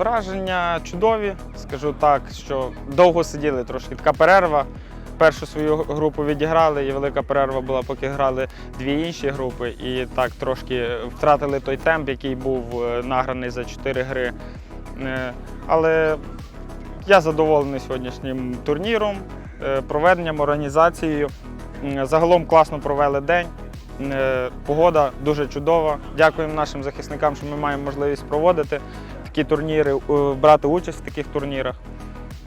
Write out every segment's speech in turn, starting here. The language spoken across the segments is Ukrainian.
Враження чудові, скажу так, що довго сиділи трошки. Така перерва. Першу свою групу відіграли, і велика перерва була, поки грали дві інші групи. І так трошки втратили той темп, який був е, награний за чотири гри. Е, Але я задоволений сьогоднішнім турніром, е, проведенням, організацією. Загалом класно провели день. Погода дуже чудова. Дякуємо нашим захисникам, що ми маємо можливість проводити такі турніри, е, брати участь в таких турнірах.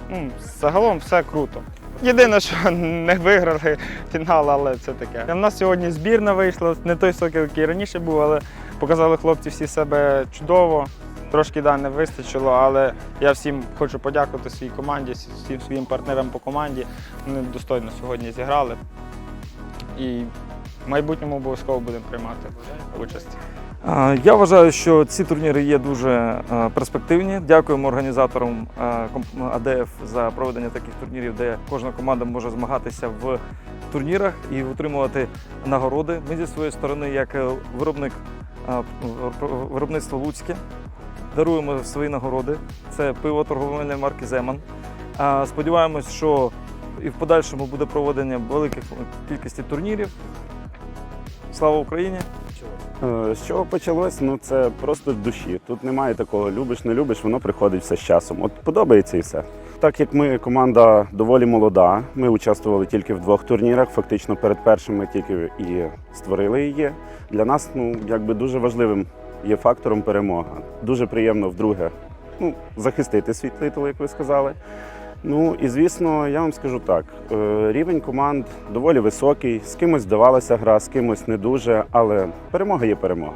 Ну, Загалом все круто. Єдине, що не виграли фінал, але це таке. У нас сьогодні збірна вийшла, не той сокіл, який раніше був, але показали хлопці всі себе чудово. Трошки да, не вистачило, але я всім хочу подякувати своїй команді, всім своїм партнерам по команді. Вони достойно сьогодні зіграли. І в майбутньому обов'язково будемо приймати участь. Я вважаю, що ці турніри є дуже е, перспективні. Дякуємо організаторам е, АДФ за проведення таких турнірів, де кожна команда може змагатися в турнірах і отримувати нагороди. Ми зі своєї сторони, як е, виробник виробництва Луцьке, даруємо свої нагороди. Це пиво торговельної марки Земан. Сподіваємось, що і в подальшому буде проведення великих кількості турнірів. Слава Україні! Е, З чого почалось? Ну це просто з душі. Тут немає такого любиш, не любиш, воно приходить все з часом. От подобається і все. Так як ми команда доволі молода, ми участвували тільки в двох турнірах. Фактично перед першим ми тільки і створили її. Для нас ну якби дуже важливим є фактором перемога. Дуже приємно вдруге ну, захистити свій титул, як ви сказали. Ну і звісно, я вам скажу так: е, рівень команд доволі високий. З кимось здавалася гра, з кимось не дуже, але перемога є перемога.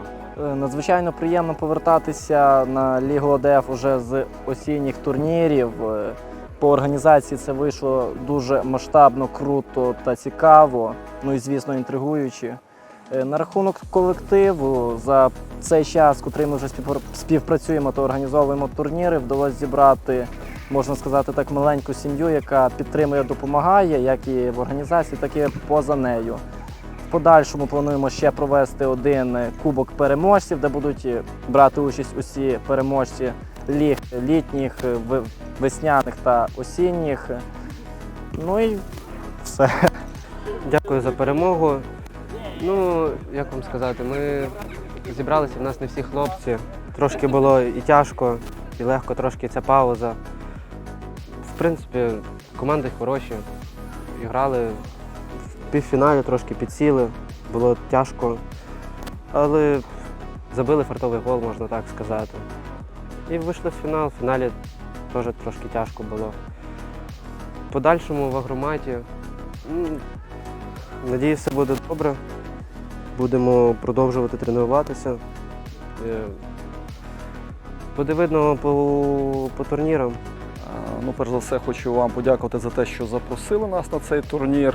Е, Надзвичайно приємно повертатися на Лігу ОДФ уже з осінніх турнірів. Е, По організації це вийшло дуже масштабно, круто та цікаво. Ну і звісно, інтригуюче. Е, На рахунок колективу за цей час, котрий ми вже співпра- співпрацюємо та організовуємо турніри, вдалося зібрати, можна сказати, так маленьку сім'ю, яка підтримує, допомагає, як і в організації, так і поза нею. В подальшому плануємо ще провести один кубок переможців, де будуть брати участь усі переможці ліг літніх, весняних та осінніх. Ну і все. Дякую за перемогу. Ну, як вам сказати, ми зібралися, в нас не всі хлопці. Трошки було і тяжко, і легко трошки ця пауза. В принципі, команди хороші. Грали в півфіналі, трошки підсіли, було тяжко. Але забили фартовий гол, можна так сказати. І вийшли в фінал. В фіналі теж трошки тяжко було. Подальшому в агроматі. м, Надіюсь, все буде добре. Будемо продовжувати тренуватися. Е, Буде видно по, по турнірам. Ну, перш за все, хочу вам подякувати за те, що запросили нас на цей турнір.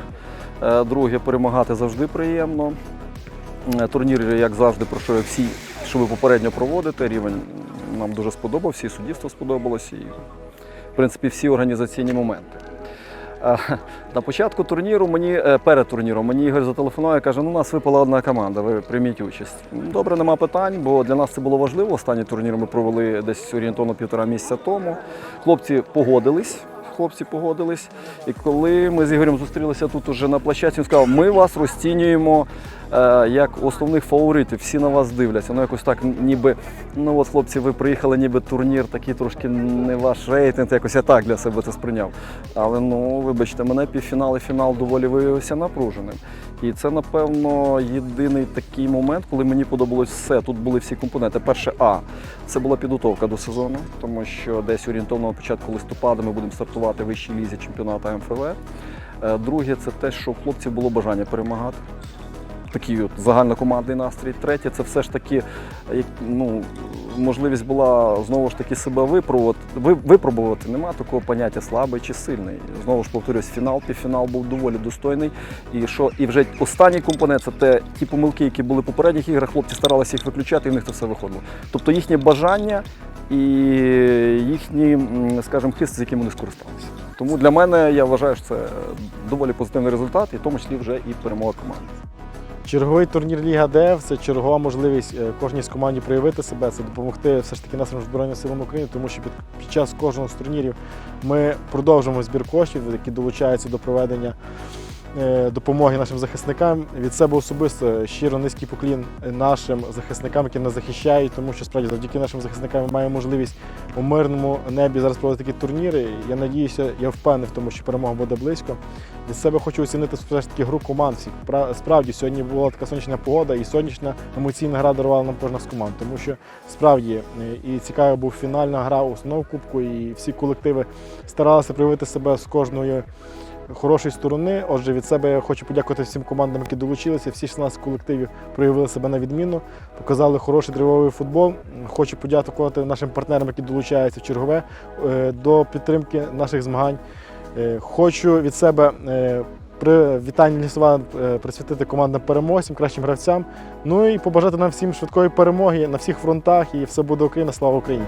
Е, Друге, перемагати завжди приємно. Е, Турнір, як завжди, пройшов як всі, що ви попередньо проводите. Рівень нам дуже сподобався, і суддівство сподобалось, і, в принципі, всі організаційні моменти. Е, На початку турніру мені е, перед турніром мені Ігор зателефонував і каже: ну, у нас випала одна команда, ви прийміть участь. Добре, нема питань, бо для нас це було важливо. Останній турнір ми провели десь орієнтовно півтора місяця тому. Хлопці погодились. Хлопці погодились. І коли ми з Ігорем зустрілися тут уже на площадці, він сказав, ми вас розцінюємо як основних фаворитів, всі на вас дивляться. Ну якось так, ніби, ну от хлопці, ви приїхали, ніби турнір, такий трошки не ваш рейтинг, якось я так для себе це сприйняв. Але ну, вибачте, мене півфінал і фінал доволі виявився напруженим. І це, напевно, єдиний такий момент, коли мені подобалось все. Тут були всі компоненти. Перше, А, це була підготовка до сезону, тому що десь орієнтовно на початку листопада ми будемо стартувати в вищій лізі чемпіонату МФВ. Е, Друге, це те, що в хлопців було бажання перемагати. Такий от загальнокомандний настрій. Третє, це все ж таки ну, можливість була знову ж таки себе випробувати. Ви- випробувати. Нема такого поняття слабий чи сильний. Знову ж повторюсь, фінал, півфінал був доволі достойний. І що і вже останній компонент це те, ті помилки, які були в попередніх іграх, хлопці старалися їх виключати, і в них це все виходило. Тобто їхнє бажання і їхній, м, скажімо, хист, з яким вони скористалися. Тому для мене я вважаю, що це доволі позитивний результат, і в тому числі вже і перемога команди. Черговий турнір Ліга ДФ це чергова можливість е, кожній з команді проявити себе, це допомогти все ж таки нашим Збройним силам України, тому що під, під час кожного з турнірів ми продовжуємо збір коштів, які долучаються до проведення допомоги нашим захисникам. Від себе особисто щиро низький поклін нашим захисникам, які нас захищають, тому що справді завдяки нашим захисникам ми маємо можливість у мирному небі зараз проводити такі турніри. Я надіюся, я впевнений в тому, що перемога буде близько. Від себе хочу оцінити все ж таки гру команд. Справді сьогодні була така сонячна погода, і сонячна емоційна гра дарувала нам кожна з команд. Тому що справді е, і цікава був фінальна гра у основному кубку, і всі колективи старалися проявити себе з кожної хорошої сторони. Отже, від себе я хочу подякувати всім командам, які долучилися. Всі 16 колективів проявили себе на відмінно, показали хороший драйвовий футбол. Хочу подякувати нашим партнерам, які долучаються в чергове е, до підтримки наших змагань. Е, Хочу від себе е, при вітанні лісова присвятити командам переможцям, кращим гравцям. Ну і побажати нам всім швидкої перемоги на всіх фронтах. І все буде Україна. Слава Україні!